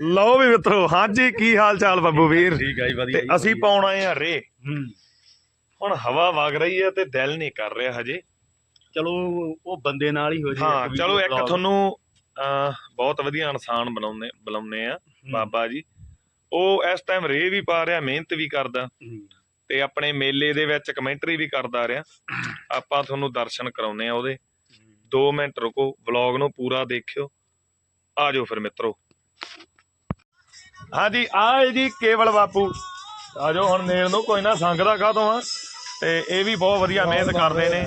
ਲਓ ਵੀ ਮਿੱਤਰੋ ਹਾਂਜੀ ਕੀ ਹਾਲ ਚਾਲ ਬੱਬੂ ਵੀਰ? ਠੀਕ ਹੈ ਜੀ ਵਧੀਆ ਤੇ ਅਸੀਂ ਪਾਉਣ ਆਏ ਆ ਰੇ। ਹੂੰ। ਹੁਣ ਹਵਾ ਵਗ ਰਹੀ ਹੈ ਤੇ ਦਿਲ ਨਹੀਂ ਕਰ ਰਿਹਾ ਹਜੇ। ਚਲੋ ਉਹ ਬੰਦੇ ਨਾਲ ਹੀ ਹੋ ਜੇ ਹਾਂ ਚਲੋ ਇੱਕ ਤੁਹਾਨੂੰ ਅਹ, ਬਹੁਤ ਵਧੀਆ ਇਨਸਾਨ ਬਣਾਉਂਦੇ ਬੁਲਾਉਂਦੇ ਆ ਬਾਬਾ ਜੀ। ਉਹ ਇਸ ਟਾਈਮ ਰੇ ਵੀ ਪਾ ਰਿਹਾ ਮਿਹਨਤ ਵੀ ਕਰਦਾ। ਤੇ ਆਪਣੇ ਮੇਲੇ ਦੇ ਵਿੱਚ ਕਮੈਂਟਰੀ ਵੀ ਕਰਦਾ ਰਿਹਾ। ਆਪਾਂ ਤੁਹਾਨੂੰ ਦਰਸ਼ਨ ਕਰਾਉਨੇ ਆ ਉਹਦੇ। 2 ਮਿੰਟ ਰੁਕੋ ਵਲੌਗ ਨੂੰ ਪੂਰਾ ਦੇਖਿਓ। ਆ ਜਾਓ ਫਿਰ ਮਿੱਤਰੋ। ਹਾਂਜੀ ਆਏ ਜੀ ਕੇਵਲ ਬਾਪੂ। ਆ ਜਾਓ ਹੁਣ ਨੇੜ ਨੂੰ ਕੋਈ ਨਾ ਸੰਗਦਾ ਕਾਹਤੋਂ ਆ? ਤੇ ਇਹ ਵੀ ਬਹੁਤ ਵਧੀਆ ਮਿਹਨਤ ਕਰਦੇ ਨੇ।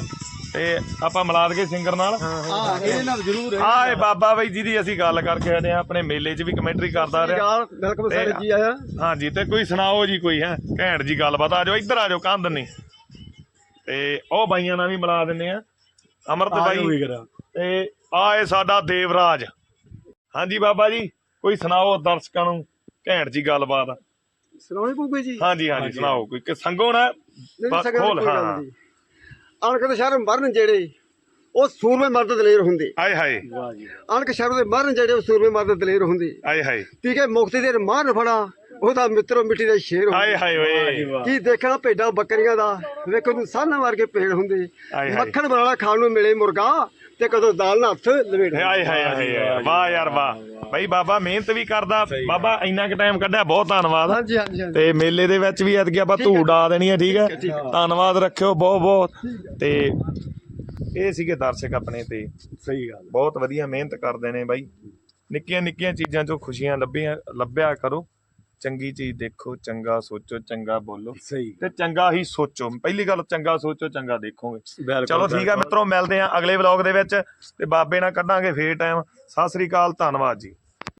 ਤੇ ਆਪਾਂ ਮਿਲਾ ਦਗੇ ਸਿੰਗਰ ਨਾਲ। ਹਾਂ ਇਹਦੇ ਨਾਲ ਜ਼ਰੂਰ ਹੈ ਆਏ ਬਾਬਾ ਬਾਈ ਜਿਹਦੀ ਅਸੀਂ ਗੱਲ ਕਰਕੇ ਹਟੇ ਆ ਆਪਣੇ ਮੇਲੇ 'ਚ ਵੀ ਕਮੈਂਟਰੀ ਕਰਦਾ ਰਿਹਾ। ਵੈਲਕਮ ਸਾਰੇ ਜੀ ਆਇਆ। ਹਾਂਜੀ ਤੇ ਕੋਈ ਸੁਣਾਓ ਜੀ ਕੋਈ ਹੈ? ਘੈਂਟ ਜੀ ਗੱਲਬਾਤ। ਆ ਜਾਓ ਇੱਧਰ ਆ ਜਾਓ ਕੰਧ ਨਹੀਂ ਤੇ ਉਹ ਬਾਈਆਂ ਨਾਲ ਵੀ ਮਿਲਾ ਦਿੰਨੇ ਆ। ਅਮਰਤ ਬਾਈ। ਤੇ ਆਏ ਸਾਡਾ ਦੇਵਰਾਜ। ਹਾਂਜੀ ਬਾਬਾ ਜੀ ਕੋਈ ਸੁਣਾਓ ਦਰਸ਼ਕਾਂ ਨੂੰ? ਘੈਂਟ ਜੀ ਗੱਲਬਾਤ। ਸੁਣਾਉਣੀ ਪਊਗੀ ਜੀ? ਹਾਂਜੀ ਹਾਂਜੀ ਸੁਣਾਓ ਕੋਈ। ਕਿ ਸੰਗੋ ਨਾ? ਬਸ ਖੋਲ, ਹਾਂ। ਦੇ ਸ਼ਹਿਰ ਮਰਨ ਜਿਹੜੇ ਉਹ ਸੂਰਮੇ ਮਰਦ ਦਲੇਰ ਹੁੰਦੇ। ਆਏ ਹਾਏ। ਵਾਹ ਜੀ ਅਣਖ ਸ਼ਹਿਰ ਦੇ ਮਰਨ ਜਿਹੜੇ ਉਹ ਸੂਰਮੇ ਮਰਦ ਦਲੇਰ ਹੁੰਦੇ। ਆਏ ਹਾਏ। ਠੀਕ ਹੈ ਮੁਕਤੀ ਦੇ ਮਾਰ ਫੜਾ ਉਹਦਾ ਮਿੱਤਰੋ ਮਿੱਟੀ ਦਾ ਸ਼ੇਰ ਆਏ ਹੁੰਦਾ। ਹਾਏ ਓਏ। ਕੀ ਦੇਖਣਾ ਭੇਡਾਂ ਬੱਕਰੀਆਂ ਦਾ? ਵੇਖੋ ਨੂੰ ਸਾਨਾ ਵਰਗੇ ਪੇੜ ਹੁੰਦੇ। ਹਾਏ ਮੱਖਣ ਬਣਾਣਾ ਖਾਣ ਨੂੰ ਮਿਲੇ ਮੁਰਗਾ। ਤੇ ਕਦੋਂ ਦਾਲ ਨਾਲ ਹੱਥ ਲਵੇੜ ਹਾਏ ਹਾਏ ਹਾਏ ਵਾਹ ਯਾਰ ਵਾਹ। ਬਈ ਬਾਬਾ ਮਿਹਨਤ ਵੀ ਕਰਦਾ। ਬਾਬਾ ਇੰਨਾ ਕੁ ਟਾਈਮ ਕੱਢਿਆ ਬਹੁਤ ਧੰਨਵਾਦ। ਹਾਂਜੀ ਹਾਂਜੀ ਤੇ ਮੇਲੇ ਦੇ ਵਿੱਚ ਵੀ ਐਤਕੀ ਆਪਾਂ ਧੂ ਡਾ ਦੇਣੀ ਹੈ ਠੀਕ ਹੈ? ਧੰਨਵਾਦ ਰੱਖਿਓ ਬਹੁਤ ਬਹੁਤ। ਤੇ ਇਹ ਸੀਗੇ ਦਰਸ਼ਕ ਆਪਣੇ ਤੇ। ਸਹੀ ਗੱਲ। ਬਹੁਤ ਵਧੀਆ ਮਿਹਨਤ ਕਰਦੇ ਨੇ ਬਾਈ। ਨਿੱਕੀਆਂ ਨਿੱਕੀਆਂ ਚੀਜ਼ਾਂ ਚੋਂ ਖੁਸ਼ੀਆਂ ਲੱਭੀਆਂ ਲੱਭਿਆ ਕਰੋ। ਚੰਗੀ ਚੀਜ਼ ਦੇਖੋ ਚੰਗਾ ਸੋਚੋ ਚੰਗਾ ਬੋਲੋ ਸਹੀ ਤੇ ਚੰਗਾ ਹੀ ਸੋਚੋ। ਪਹਿਲੀ ਗੱਲ ਚੰਗਾ ਸੋਚੋ ਚੰਗਾ ਦੇਖੋਗੇ। ਚਲੋ ਠੀਕ ਆ ਮਿੱਤਰੋ ਮਿਲਦੇ ਆ ਅਗਲੇ ਵਲੌਗ ਦੇ ਵਿੱਚ ਤੇ ਬਾਬੇ ਨਾਲ ਕੱਢਾਂਗੇ ਫੇਰ ਟਾਈਮ ਸਤਿ ਸ੍ਰੀ ਅਕਾਲ ਧੰਨਵਾਦ ਜੀ।